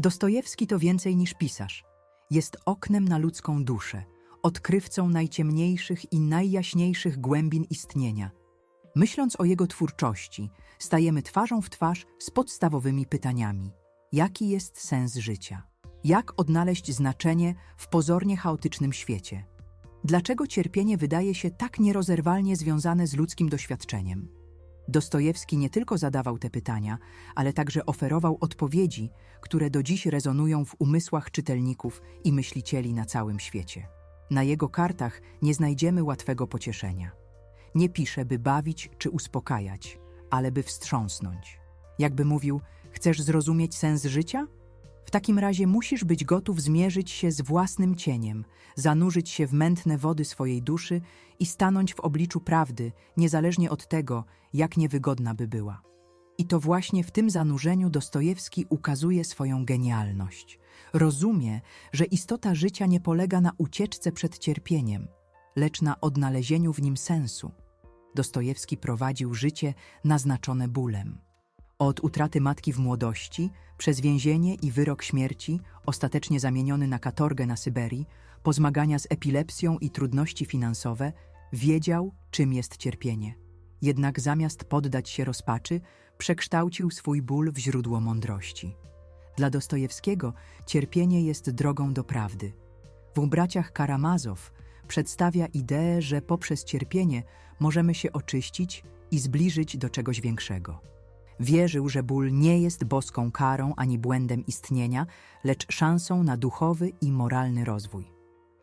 Dostojewski to więcej niż pisarz. Jest oknem na ludzką duszę, odkrywcą najciemniejszych i najjaśniejszych głębin istnienia. Myśląc o jego twórczości, stajemy twarzą w twarz z podstawowymi pytaniami: jaki jest sens życia? Jak odnaleźć znaczenie w pozornie chaotycznym świecie? Dlaczego cierpienie wydaje się tak nierozerwalnie związane z ludzkim doświadczeniem? Dostojewski nie tylko zadawał te pytania, ale także oferował odpowiedzi, które do dziś rezonują w umysłach czytelników i myślicieli na całym świecie. Na jego kartach nie znajdziemy łatwego pocieszenia. Nie pisze, by bawić czy uspokajać, ale by wstrząsnąć. Jakby mówił: Chcesz zrozumieć sens życia? W takim razie musisz być gotów zmierzyć się z własnym cieniem, zanurzyć się w mętne wody swojej duszy i stanąć w obliczu prawdy, niezależnie od tego, jak niewygodna by była. I to właśnie w tym zanurzeniu Dostojewski ukazuje swoją genialność. Rozumie, że istota życia nie polega na ucieczce przed cierpieniem, lecz na odnalezieniu w nim sensu. Dostojewski prowadził życie naznaczone bólem. Od utraty matki w młodości, przez więzienie i wyrok śmierci, ostatecznie zamieniony na katorgę na Syberii, po zmagania z epilepsją i trudności finansowe, wiedział, czym jest cierpienie. Jednak zamiast poddać się rozpaczy, przekształcił swój ból w źródło mądrości. Dla Dostojewskiego cierpienie jest drogą do prawdy. W braciach Karamazow przedstawia ideę, że poprzez cierpienie możemy się oczyścić i zbliżyć do czegoś większego. Wierzył, że ból nie jest boską karą ani błędem istnienia, lecz szansą na duchowy i moralny rozwój.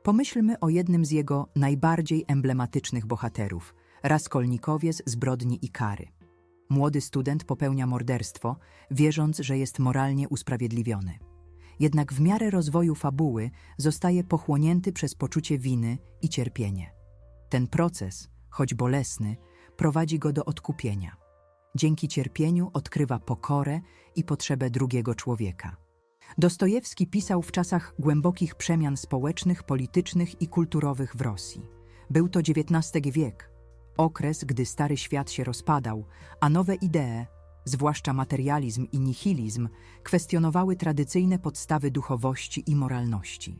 Pomyślmy o jednym z jego najbardziej emblematycznych bohaterów Raskolnikowie z zbrodni i kary. Młody student popełnia morderstwo, wierząc, że jest moralnie usprawiedliwiony. Jednak w miarę rozwoju fabuły zostaje pochłonięty przez poczucie winy i cierpienie. Ten proces, choć bolesny, prowadzi go do odkupienia. Dzięki cierpieniu odkrywa pokorę i potrzebę drugiego człowieka. Dostojewski pisał w czasach głębokich przemian społecznych, politycznych i kulturowych w Rosji. Był to XIX wiek, okres, gdy stary świat się rozpadał, a nowe idee, zwłaszcza materializm i nihilizm, kwestionowały tradycyjne podstawy duchowości i moralności.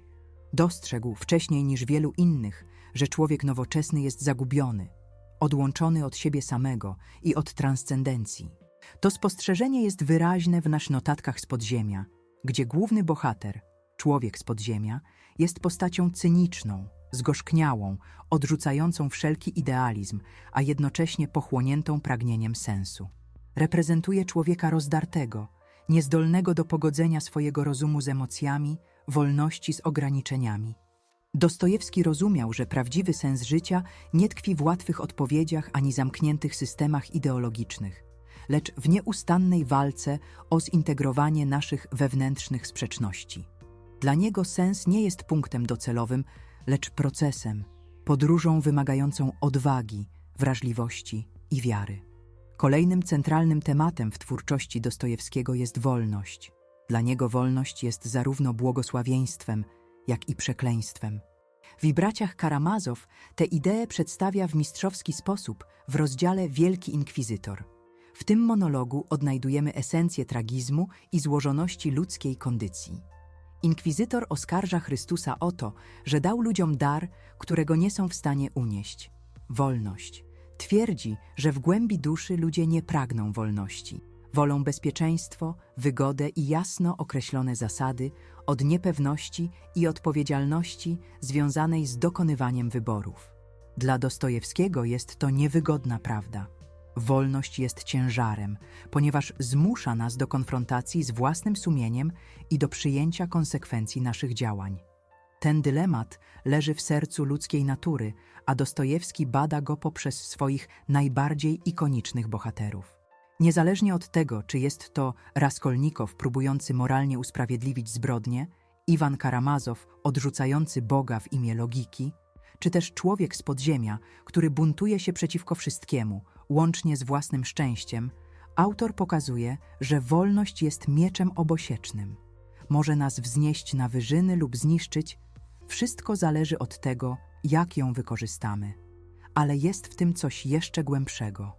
Dostrzegł wcześniej niż wielu innych, że człowiek nowoczesny jest zagubiony, odłączony od siebie samego i od transcendencji. To spostrzeżenie jest wyraźne w naszych notatkach z podziemia, gdzie główny bohater, człowiek z podziemia, jest postacią cyniczną, zgorzkniałą, odrzucającą wszelki idealizm, a jednocześnie pochłoniętą pragnieniem sensu. Reprezentuje człowieka rozdartego, niezdolnego do pogodzenia swojego rozumu z emocjami, wolności z ograniczeniami. Dostojewski rozumiał, że prawdziwy sens życia nie tkwi w łatwych odpowiedziach ani zamkniętych systemach ideologicznych, lecz w nieustannej walce o zintegrowanie naszych wewnętrznych sprzeczności. Dla niego sens nie jest punktem docelowym, lecz procesem, podróżą wymagającą odwagi, wrażliwości i wiary. Kolejnym centralnym tematem w twórczości Dostojewskiego jest wolność. Dla niego wolność jest zarówno błogosławieństwem, jak i przekleństwem. W Ibraciach Karamazow te idee przedstawia w mistrzowski sposób w rozdziale Wielki Inkwizytor. W tym monologu odnajdujemy esencję tragizmu i złożoności ludzkiej kondycji. Inkwizytor oskarża Chrystusa o to, że dał ludziom dar, którego nie są w stanie unieść wolność. Twierdzi, że w głębi duszy ludzie nie pragną wolności. Wolą bezpieczeństwo, wygodę i jasno określone zasady od niepewności i odpowiedzialności związanej z dokonywaniem wyborów. Dla Dostojewskiego jest to niewygodna prawda. Wolność jest ciężarem, ponieważ zmusza nas do konfrontacji z własnym sumieniem i do przyjęcia konsekwencji naszych działań. Ten dylemat leży w sercu ludzkiej natury, a Dostojewski bada go poprzez swoich najbardziej ikonicznych bohaterów. Niezależnie od tego, czy jest to Raskolnikow próbujący moralnie usprawiedliwić zbrodnie, Iwan Karamazow odrzucający Boga w imię logiki, czy też człowiek z podziemia, który buntuje się przeciwko wszystkiemu, łącznie z własnym szczęściem, autor pokazuje, że wolność jest mieczem obosiecznym. Może nas wznieść na wyżyny lub zniszczyć, wszystko zależy od tego, jak ją wykorzystamy. Ale jest w tym coś jeszcze głębszego.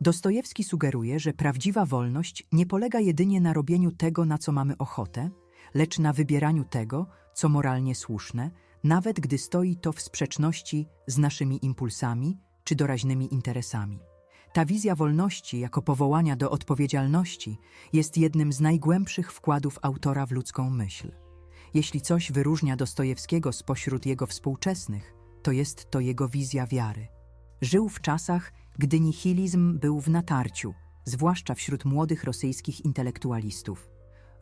Dostojewski sugeruje, że prawdziwa wolność nie polega jedynie na robieniu tego, na co mamy ochotę, lecz na wybieraniu tego, co moralnie słuszne, nawet gdy stoi to w sprzeczności z naszymi impulsami czy doraźnymi interesami. Ta wizja wolności jako powołania do odpowiedzialności jest jednym z najgłębszych wkładów autora w ludzką myśl. Jeśli coś wyróżnia Dostojewskiego spośród jego współczesnych, to jest to jego wizja wiary. Żył w czasach, gdy nihilizm był w natarciu, zwłaszcza wśród młodych rosyjskich intelektualistów.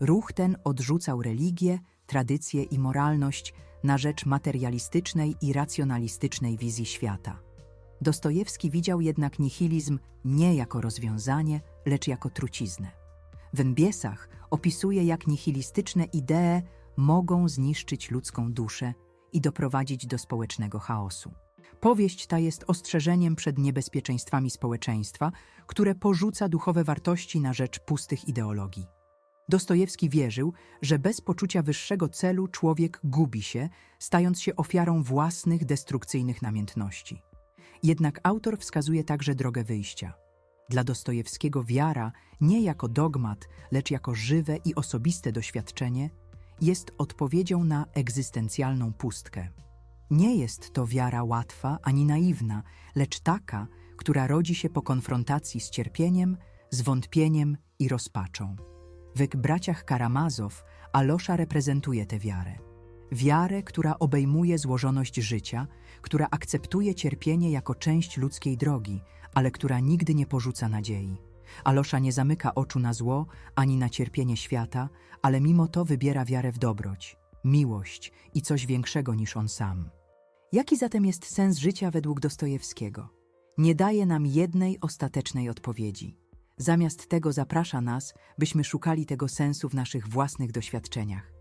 Ruch ten odrzucał religię, tradycję i moralność na rzecz materialistycznej i racjonalistycznej wizji świata. Dostojewski widział jednak nihilizm nie jako rozwiązanie, lecz jako truciznę. W Enbiesach opisuje, jak nihilistyczne idee mogą zniszczyć ludzką duszę i doprowadzić do społecznego chaosu. Powieść ta jest ostrzeżeniem przed niebezpieczeństwami społeczeństwa, które porzuca duchowe wartości na rzecz pustych ideologii. Dostojewski wierzył, że bez poczucia wyższego celu człowiek gubi się, stając się ofiarą własnych destrukcyjnych namiętności. Jednak autor wskazuje także drogę wyjścia. Dla Dostojewskiego wiara, nie jako dogmat, lecz jako żywe i osobiste doświadczenie, jest odpowiedzią na egzystencjalną pustkę. Nie jest to wiara łatwa ani naiwna, lecz taka, która rodzi się po konfrontacji z cierpieniem, zwątpieniem i rozpaczą. W braciach Karamazow Alosza reprezentuje tę wiarę. Wiarę, która obejmuje złożoność życia, która akceptuje cierpienie jako część ludzkiej drogi, ale która nigdy nie porzuca nadziei. Alosza nie zamyka oczu na zło ani na cierpienie świata, ale mimo to wybiera wiarę w dobroć, miłość i coś większego niż on sam. Jaki zatem jest sens życia według Dostojewskiego? Nie daje nam jednej ostatecznej odpowiedzi. Zamiast tego zaprasza nas, byśmy szukali tego sensu w naszych własnych doświadczeniach.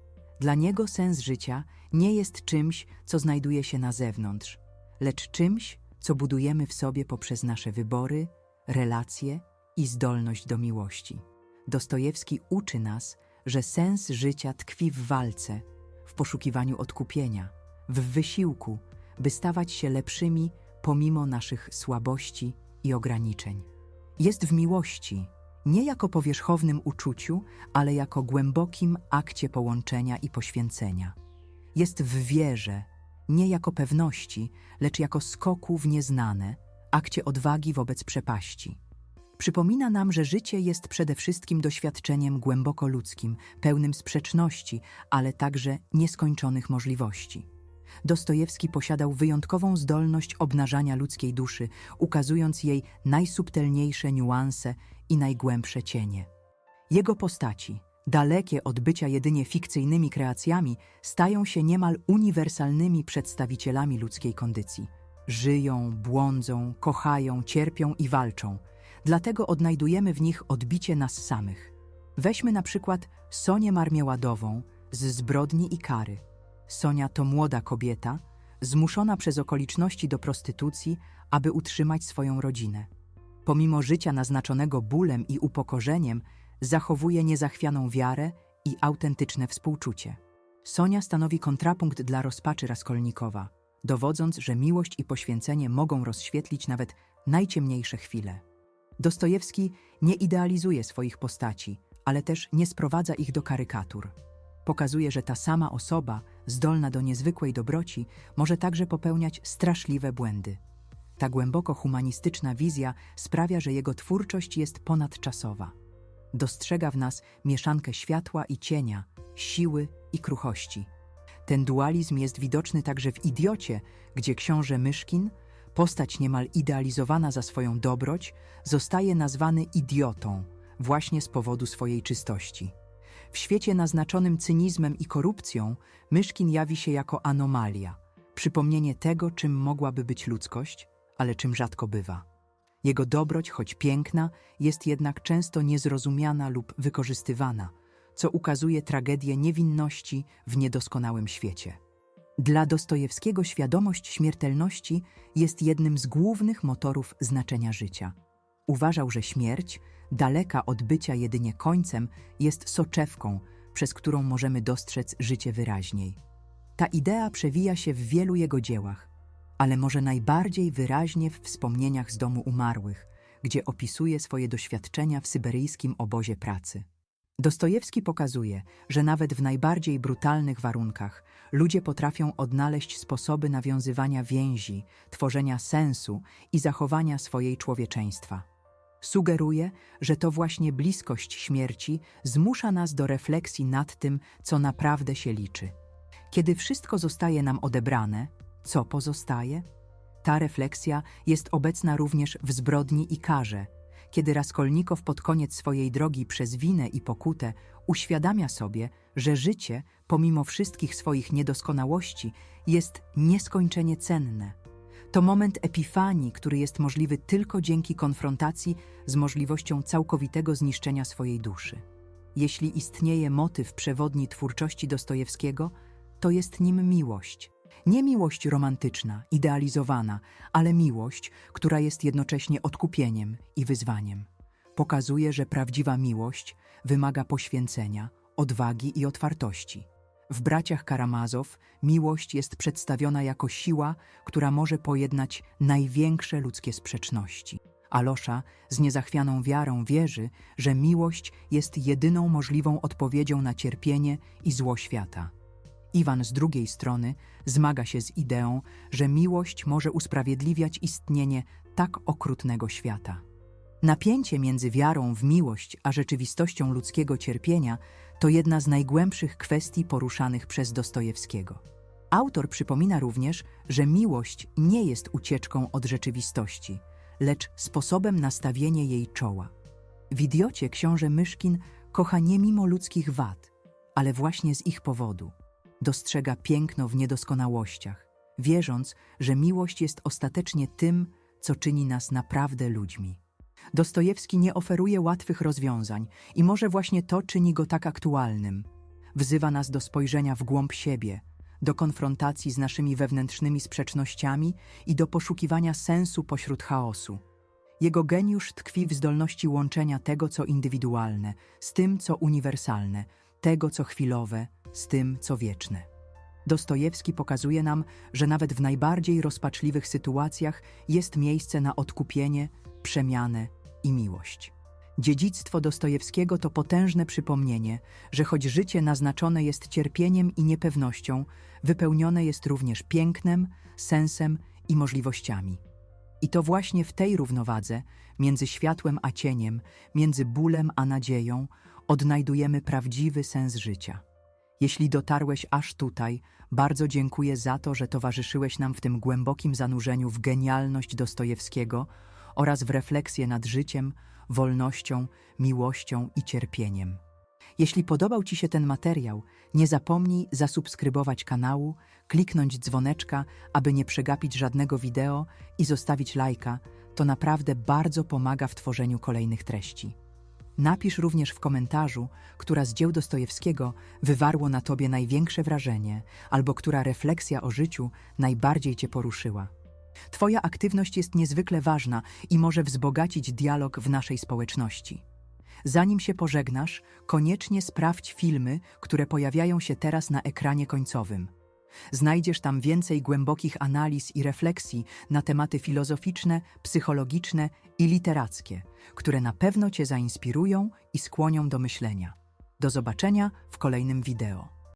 Dla niego sens życia nie jest czymś, co znajduje się na zewnątrz, lecz czymś, co budujemy w sobie poprzez nasze wybory, relacje i zdolność do miłości. Dostojewski uczy nas, że sens życia tkwi w walce, w poszukiwaniu odkupienia, w wysiłku, by stawać się lepszymi pomimo naszych słabości i ograniczeń. Jest w miłości, nie jako powierzchownym uczuciu, ale jako głębokim akcie połączenia i poświęcenia. Jest w wierze, nie jako pewności, lecz jako skoku w nieznane, akcie odwagi wobec przepaści. Przypomina nam, że życie jest przede wszystkim doświadczeniem głęboko ludzkim, pełnym sprzeczności, ale także nieskończonych możliwości. Dostojewski posiadał wyjątkową zdolność obnażania ludzkiej duszy, ukazując jej najsubtelniejsze niuanse i najgłębsze cienie. Jego postaci, dalekie od bycia jedynie fikcyjnymi kreacjami, stają się niemal uniwersalnymi przedstawicielami ludzkiej kondycji. Żyją, błądzą, kochają, cierpią i walczą. Dlatego odnajdujemy w nich odbicie nas samych. Weźmy na przykład Sonię Marmieładową z Zbrodni i Kary. Sonia to młoda kobieta, zmuszona przez okoliczności do prostytucji, aby utrzymać swoją rodzinę. Pomimo życia naznaczonego bólem i upokorzeniem, zachowuje niezachwianą wiarę i autentyczne współczucie. Sonia stanowi kontrapunkt dla rozpaczy Raskolnikowa, dowodząc, że miłość i poświęcenie mogą rozświetlić nawet najciemniejsze chwile. Dostojewski nie idealizuje swoich postaci, ale też nie sprowadza ich do karykatur. Pokazuje, że ta sama osoba, zdolna do niezwykłej dobroci, może także popełniać straszliwe błędy. Ta głęboko humanistyczna wizja sprawia, że jego twórczość jest ponadczasowa. Dostrzega w nas mieszankę światła i cienia, siły i kruchości. Ten dualizm jest widoczny także w Idiocie, gdzie książę Myszkin, postać niemal idealizowana za swoją dobroć, zostaje nazwany idiotą właśnie z powodu swojej czystości. W świecie naznaczonym cynizmem i korupcją, Myszkin jawi się jako anomalia, przypomnienie tego, czym mogłaby być ludzkość, ale czym rzadko bywa. Jego dobroć, choć piękna, jest jednak często niezrozumiana lub wykorzystywana, co ukazuje tragedię niewinności w niedoskonałym świecie. Dla Dostojewskiego świadomość śmiertelności jest jednym z głównych motorów znaczenia życia. Uważał, że śmierć, daleka od bycia jedynie końcem, jest soczewką, przez którą możemy dostrzec życie wyraźniej. Ta idea przewija się w wielu jego dziełach, ale może najbardziej wyraźnie w wspomnieniach z domu umarłych, gdzie opisuje swoje doświadczenia w syberyjskim obozie pracy. Dostojewski pokazuje, że nawet w najbardziej brutalnych warunkach ludzie potrafią odnaleźć sposoby nawiązywania więzi, tworzenia sensu i zachowania swojej człowieczeństwa. Sugeruje, że to właśnie bliskość śmierci zmusza nas do refleksji nad tym, co naprawdę się liczy. Kiedy wszystko zostaje nam odebrane, co pozostaje? Ta refleksja jest obecna również w zbrodni i karze, kiedy Raskolnikow pod koniec swojej drogi przez winę i pokutę uświadamia sobie, że życie, pomimo wszystkich swoich niedoskonałości, jest nieskończenie cenne. To moment epifanii, który jest możliwy tylko dzięki konfrontacji z możliwością całkowitego zniszczenia swojej duszy. Jeśli istnieje motyw przewodni twórczości Dostojewskiego, to jest nim miłość. Nie miłość romantyczna, idealizowana, ale miłość, która jest jednocześnie odkupieniem i wyzwaniem. Pokazuje, że prawdziwa miłość wymaga poświęcenia, odwagi i otwartości. W braciach Karamazow miłość jest przedstawiona jako siła, która może pojednać największe ludzkie sprzeczności. Alosza z niezachwianą wiarą wierzy, że miłość jest jedyną możliwą odpowiedzią na cierpienie i zło świata. Iwan z drugiej strony zmaga się z ideą, że miłość może usprawiedliwiać istnienie tak okrutnego świata. Napięcie między wiarą w miłość a rzeczywistością ludzkiego cierpienia to jedna z najgłębszych kwestii poruszanych przez Dostojewskiego. Autor przypomina również, że miłość nie jest ucieczką od rzeczywistości, lecz sposobem nastawienia jej czoła. W idiocie książę Myszkin kocha nie mimo ludzkich wad, ale właśnie z ich powodu. Dostrzega piękno w niedoskonałościach, wierząc, że miłość jest ostatecznie tym, co czyni nas naprawdę ludźmi. Dostojewski nie oferuje łatwych rozwiązań i może właśnie to czyni go tak aktualnym. Wzywa nas do spojrzenia w głąb siebie, do konfrontacji z naszymi wewnętrznymi sprzecznościami i do poszukiwania sensu pośród chaosu. Jego geniusz tkwi w zdolności łączenia tego, co indywidualne, z tym, co uniwersalne, tego, co chwilowe, z tym, co wieczne. Dostojewski pokazuje nam, że nawet w najbardziej rozpaczliwych sytuacjach jest miejsce na odkupienie, przemianę i miłość. Dziedzictwo Dostojewskiego to potężne przypomnienie, że choć życie naznaczone jest cierpieniem i niepewnością, wypełnione jest również pięknem, sensem i możliwościami. I to właśnie w tej równowadze, między światłem a cieniem, między bólem a nadzieją, odnajdujemy prawdziwy sens życia. Jeśli dotarłeś aż tutaj, bardzo dziękuję za to, że towarzyszyłeś nam w tym głębokim zanurzeniu w genialność Dostojewskiego oraz w refleksję nad życiem, wolnością, miłością i cierpieniem. Jeśli podobał Ci się ten materiał, nie zapomnij zasubskrybować kanału, kliknąć dzwoneczka, aby nie przegapić żadnego wideo i zostawić lajka. To naprawdę bardzo pomaga w tworzeniu kolejnych treści. Napisz również w komentarzu, która z dzieł Dostojewskiego wywarło na Tobie największe wrażenie, albo która refleksja o życiu najbardziej Cię poruszyła. Twoja aktywność jest niezwykle ważna i może wzbogacić dialog w naszej społeczności. Zanim się pożegnasz, koniecznie sprawdź filmy, które pojawiają się teraz na ekranie końcowym. Znajdziesz tam więcej głębokich analiz i refleksji na tematy filozoficzne, psychologiczne i literackie, które na pewno Cię zainspirują i skłonią do myślenia. Do zobaczenia w kolejnym wideo.